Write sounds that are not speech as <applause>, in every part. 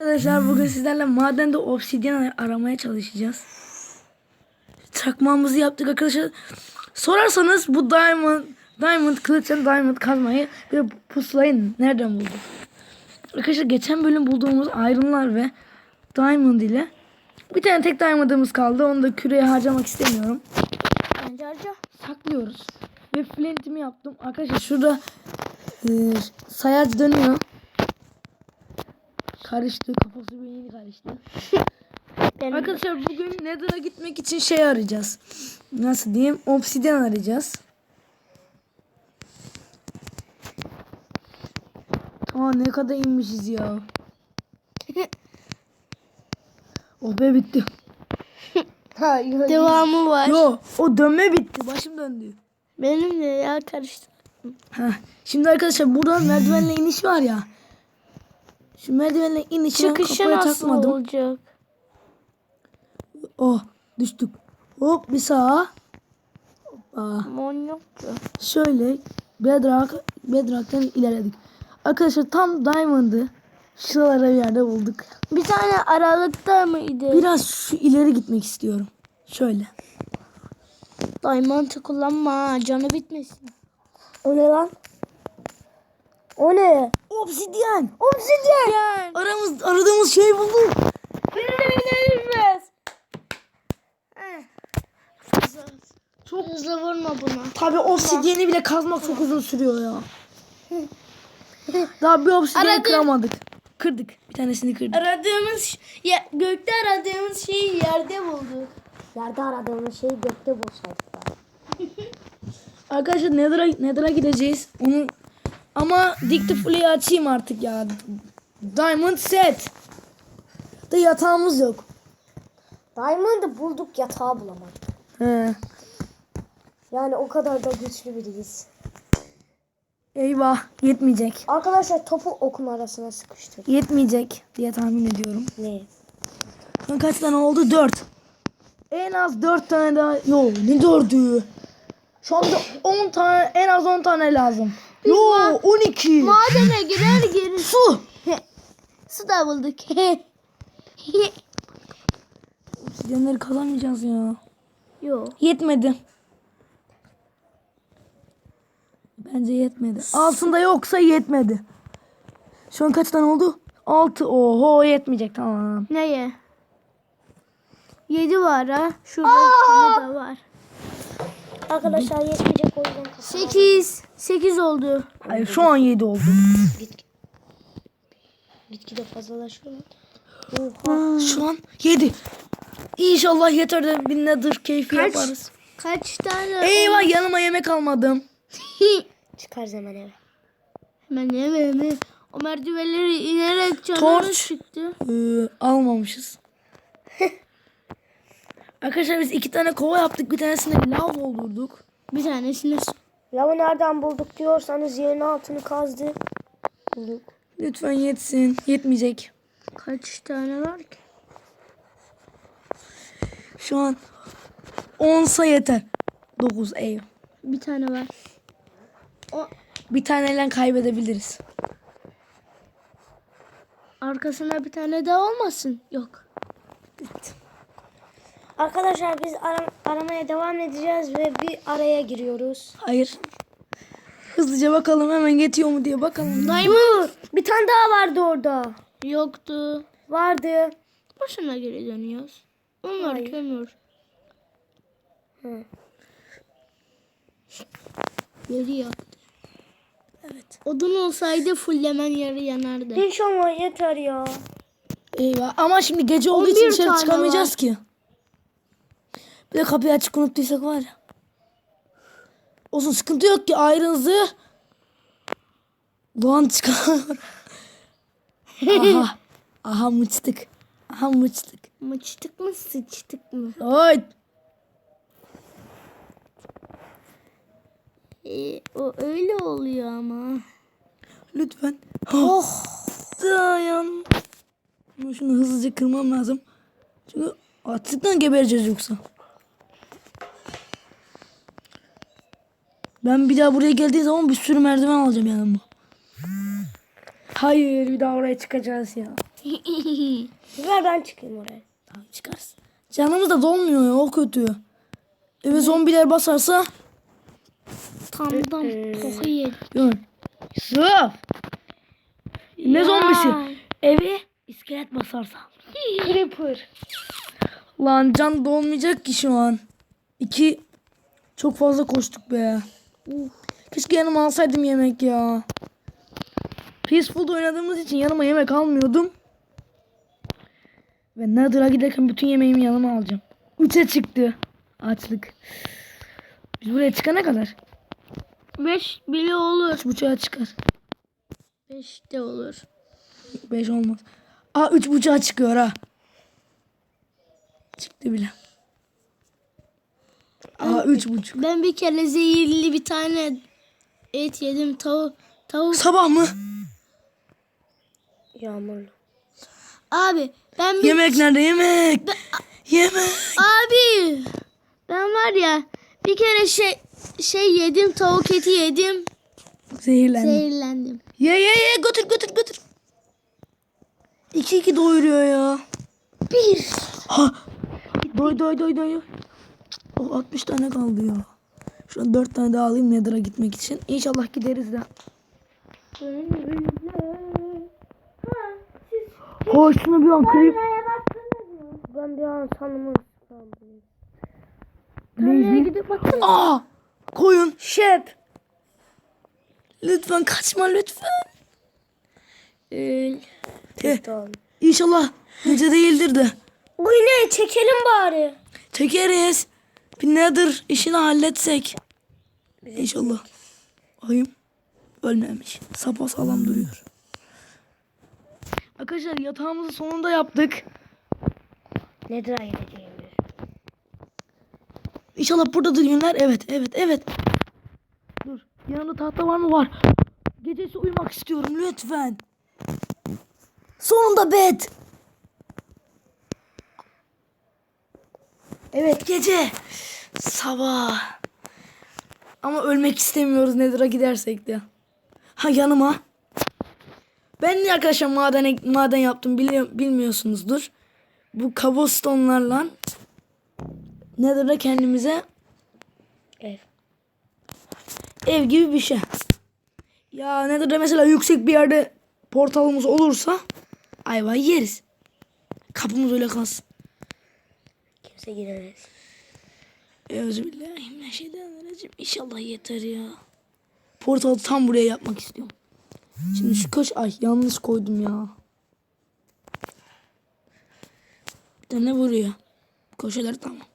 Arkadaşlar bugün sizlerle madende obsidyen aramaya çalışacağız. Çakmağımızı yaptık arkadaşlar. Sorarsanız bu diamond, diamond kılıç and diamond kazmayı ve pusulayı nereden bulduk? Arkadaşlar geçen bölüm bulduğumuz ironlar ve diamond ile bir tane tek diamond'ımız kaldı. Onu da küreye harcamak istemiyorum. Bence harca. Saklıyoruz. Ve flintimi yaptım. Arkadaşlar şurada e, sayaç dönüyor. Karıştı. Kafası beyni karıştı. <laughs> Benim Arkadaşlar bugün Nether'a gitmek için şey arayacağız. Nasıl diyeyim? Obsidyen arayacağız. Aa ne kadar inmişiz ya. <laughs> oh be bitti. <laughs> de- devamı var. Yo o dönme bitti. Başım döndü. Benim de ya karıştı. Heh. Şimdi arkadaşlar buradan merdivenle iniş var ya. Şu merdivenle inişi Çıkışı kafaya nasıl takmadım. olacak? Oh düştük. Hop bir sağa. Hoppa. Ki. Şöyle bedrock, bedrock'tan ilerledik. Arkadaşlar tam diamond'ı şuralara bir yerde bulduk. Bir tane aralıkta mıydı? Biraz şu ileri gitmek istiyorum. Şöyle. Diamond'ı kullanma. Canı bitmesin. O ne lan? O ne? Obsidyen. Obsidyen. Aramız, aradığımız şeyi bulduk. Çok hızlı vurma buna. Tabi obsidyeni bile kazmak çok uzun sürüyor ya. Daha bir obsidyen Aradım. kıramadık. Kırdık. Bir tanesini kırdık. Aradığımız ya, gökte aradığımız şeyi yerde bulduk. Yerde aradığımız şeyi gökte bulsaydık. Arkadaşlar Nether'a Nether'a gideceğiz. Onu ama Dictifully'i açayım artık ya. Diamond set. Da yatağımız yok. Diamond'ı bulduk yatağı bulamadık. He. Yani o kadar da güçlü biriyiz. Eyvah yetmeyecek. Arkadaşlar topu okun arasına sıkıştırdık. Yetmeyecek diye tahmin ediyorum. Ne? Kaç tane oldu? Dört. En az dört tane daha. Yo ne dördü? Şu anda on tane en az on tane lazım. Yo on iki. Madene girer <laughs> girir. Su. Su da bulduk. <laughs> Obsidyenleri kazanmayacağız ya. Yok. Yetmedi. Bence yetmedi. Altında yoksa yetmedi. Şu an kaç tane oldu? Altı. Oho yetmeyecek tamam. Neye? Yedi var ha. Şurada de var. Arkadaşlar yetmeyecek o yüzden kapat. Sekiz. Sekiz oldu. Hayır şu an yedi oldu. Gitgide fazlalaşıyor. Aa, Şu an yedi. İnşallah yeter de bir nedir keyfi Kaç? yaparız. Kaç tane? Eyvah yanıma yemek almadım. <laughs> Çıkar hemen eve. Hemen yemeğimi. O merdivenleri inerek canları Torç. çıktı. Ee, almamışız. Arkadaşlar biz iki tane kova yaptık. Bir tanesine lav doldurduk. Bir tanesini su. Lavı nereden bulduk diyorsanız yerin altını kazdı. Bulduk. Lütfen yetsin. Yetmeyecek. Kaç tane var ki? Şu an 10'sa yeter. 9 ev. Bir tane var. Bir taneyle kaybedebiliriz. Arkasına bir tane daha olmasın. Yok. Arkadaşlar biz ara- aramaya devam edeceğiz ve bir araya giriyoruz. Hayır. Hızlıca bakalım hemen yetiyor mu diye bakalım. Diamond. Bir tane daha vardı orada. Yoktu. Vardı. Boşuna geri dönüyoruz. Onlar Hayır. kömür. Hı. Yeri yaktı. Evet. Odun olsaydı fullemen yarı yanardı. İnşallah yeter ya. Eyvah. Ama şimdi gece olduğu için 11 dışarı tane çıkamayacağız ki. De kapıyı açık unuttuysak var ya. Olsun sıkıntı yok ki ayrınızı. Doğan çıkar. Aha. Aha mıçtık. Aha mıçtık. Mıçtık mı sıçtık mı? Oy. Ee, o öyle oluyor ama. Lütfen. Oh. Dayan. Şunu hızlıca kırmam lazım. Çünkü açlıktan gebereceğiz yoksa. Ben bir daha buraya geldiği zaman bir sürü merdiven alacağım yanıma. Hayır bir daha oraya çıkacağız ya. <laughs> Ver ben çıkayım oraya. Tamam çıkarsın. Canımız da dolmuyor ya o kötü. Eve zombiler basarsa. Tam tam koku yedi. Yok. Yusuf. Ne zombisi? Evi iskelet basarsa. <laughs> Creeper. Lan can dolmayacak ki şu an. İki. Çok fazla koştuk be. Keşke yanıma alsaydım yemek ya. Peaceful'da oynadığımız için yanıma yemek almıyordum. Ve Nether'a giderken bütün yemeğimi yanıma alacağım. Üçe çıktı. Açlık. Biz buraya çıkana kadar. Beş bile olur. Üç buçuğa çıkar. Beş de olur. Beş olmaz. Aa üç buçuğa çıkıyor ha. Çıktı bile. Aa üç buçuk. Ben bir kere zehirli bir tane et yedim. Tavuk. Tavuk. Sabah mı? Yağmurlu. Abi ben bir... Yemek nerede yemek? Yemek. Abi. Ben var ya bir kere şey şey yedim. Tavuk eti yedim. Zehirlendim. Zehirlendim. Ye ye ye götür götür götür. İki iki doyuruyor ya. Bir. Ha. Doy doy doy doy. O 60 tane kaldı ya. Şu an 4 tane daha alayım Nether'a gitmek için. İnşallah gideriz de. Koş şunu bir an kırayım. Ben bir an sanımı ıslandım. Nereye gidip bakalım. Aa! Koyun. Şep. Lütfen kaçma lütfen. Ee, Eh, tamam. İnşallah gece değildir de. Bu ne? Çekelim bari. Çekeriz. Bir nedir işini halletsek. İnşallah. Ayım ölmemiş. Sapa sağlam duruyor. Arkadaşlar yatağımızı sonunda yaptık. Nedir gideceğimiz? İnşallah buradadır günler. Evet, evet, evet. Dur. Yanında tahta var mı? Var. Gecesi uyumak istiyorum lütfen. Sonunda bed. Evet gece. Sabah. Ama ölmek istemiyoruz Nether'a gidersek de. Ha yanıma. Ben niye arkadaşlar maden, maden yaptım biliyor, bilmiyorsunuzdur. Bu cobblestone'larla Nether'da kendimize Ev. ev gibi bir şey. Ya Nether'da mesela yüksek bir yerde portalımız olursa ayva yeriz. Kapımız öyle kalsın. Kimse giremez. Euzubillahimineşşeytanirracim. İnşallah yeter ya. Portalı tam buraya yapmak istiyorum. Şimdi şu köş... Ay yanlış koydum ya. Bir tane vuruyor. Köşeler tamam.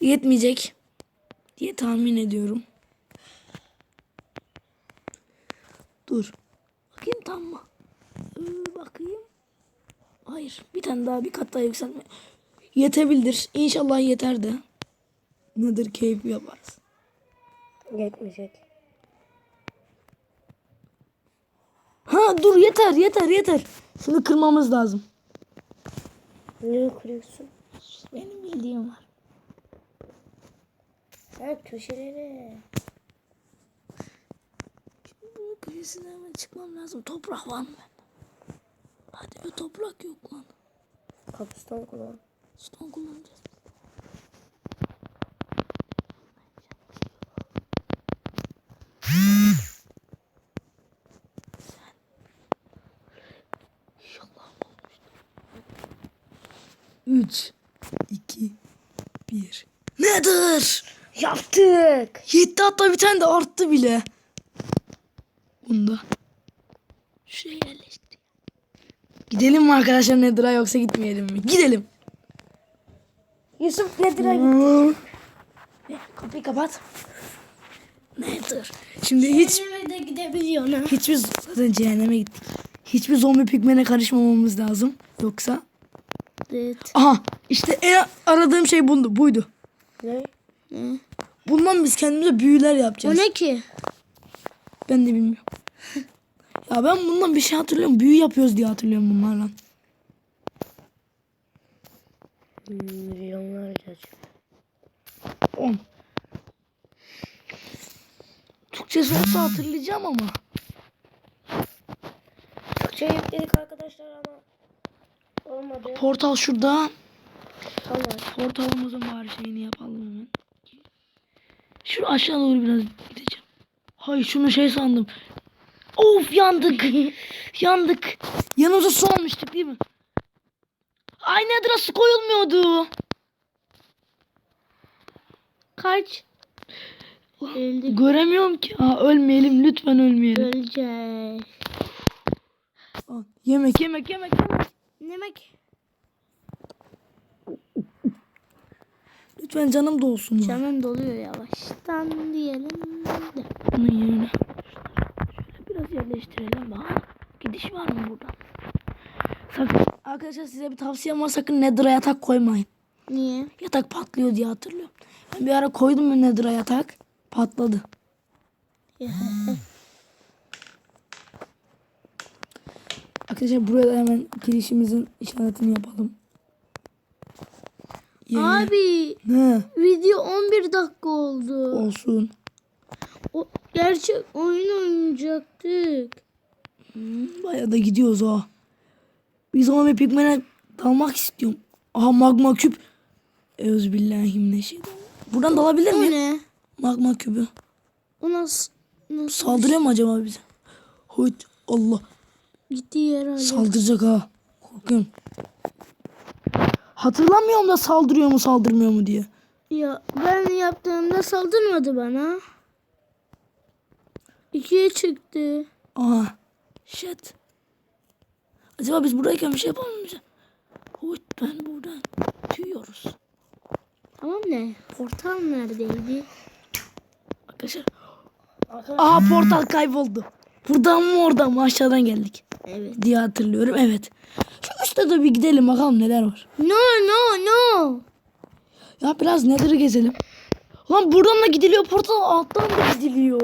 Yetmeyecek diye tahmin ediyorum. Dur. Bakayım tam mı? Ee, bakayım. Hayır. Bir tane daha bir kat daha yükseltme. Yetebildir. İnşallah yeter de. Nedir keyfi yaparız. Yetmeyecek. Ha dur yeter yeter yeter. Şunu kırmamız lazım. Niye kırıyorsun? Benim bildiğim var. Ha köşelere. Bunun köşesine hemen çıkmam lazım. Toprak var mı bende? Hadi be toprak yok lan. Kapıstan kullan. Stone kullanacağız. Üç, iki, bir. Nedir? Yaptık. Yetti hatta bir tane de arttı bile. Bunda. Şuraya yerleştir. Gidelim mi arkadaşlar Nether'a yoksa gitmeyelim mi? Gidelim. Yusuf Nedir'a git. Hmm. Kapıyı kapat. Nether. Şimdi hiç de gidebiliyorsun ha. hiçbir zaten cehenneme gittik. Hiçbir zombi pigmene karışmamamız lazım. Yoksa Evet. aha işte en aradığım şey buydu. buydu. Ne? Bundan biz kendimize büyüler O yapacağız. ne ki? Ben de bilmiyorum. <laughs> ya ben bundan bir şey hatırlıyorum. Büyü yapıyoruz diye hatırlıyorum bunlarla. Milyonlarca. 10. Çok Türkçesi olsa hatırlayacağım ama. Türkçe yükledik arkadaşlar ama olmadı. Portal şurada. Tamam. Portalımızın bari şeyini yapalım hemen. Şu aşağı doğru biraz gideceğim. Hay şunu şey sandım. Of yandık. <laughs> yandık. Yanımıza su almıştık değil mi? Ay nedir su koyulmuyordu. Kaç? Öldük. Göremiyorum ki. Aa, ölmeyelim lütfen ölmeyelim. Öleceğiz. Aa, yemek yemek yemek yemek. Demek Lütfen canım da olsun. ya. canın doluyor yavaştan diyelim de. Bunun yerine. Şöyle biraz yerleştirelim. Bakalım. Gidiş var mı buradan? Arkadaşlar size bir tavsiyem var. Sakın Nether'a yatak koymayın. Niye? Yatak patlıyor diye hatırlıyorum. Ben bir ara koydum mu Nether'a yatak. Patladı. <laughs> Arkadaşlar buraya da hemen girişimizin işaretini yapalım. Ye- Abi Ne? video 11 dakika oldu. Olsun. O, gerçek oyun oynayacaktık. Bayağı da gidiyoruz ha. Biz ama bir pigmene dalmak istiyorum. Aha magma küp. Euzubillahimineşşeytanirracim. Buradan dalabilir miyim? ne? Magma kübü. O nasıl? Nasıl? Saldırıyor mu acaba bize? Hoyt Allah. Gittiği yer hala. Saldıracak ha. Korkuyorum. Hatırlamıyorum da saldırıyor mu saldırmıyor mu diye. Ya ben yaptığımda saldırmadı bana. İkiye çıktı. Aha. Shit. Acaba biz buradayken bir şey yapalım mı? Hoyt ben buradan tüyüyoruz. Tamam ne? Portal neredeydi? Arkadaşlar. Aha portal kayboldu. Buradan mı oradan mı aşağıdan geldik Evet. diye hatırlıyorum. Evet. Şu üstte de bir gidelim bakalım neler var. No no no. Ya biraz Nether'ı gezelim. Lan buradan da gidiliyor portal alttan da gidiliyor.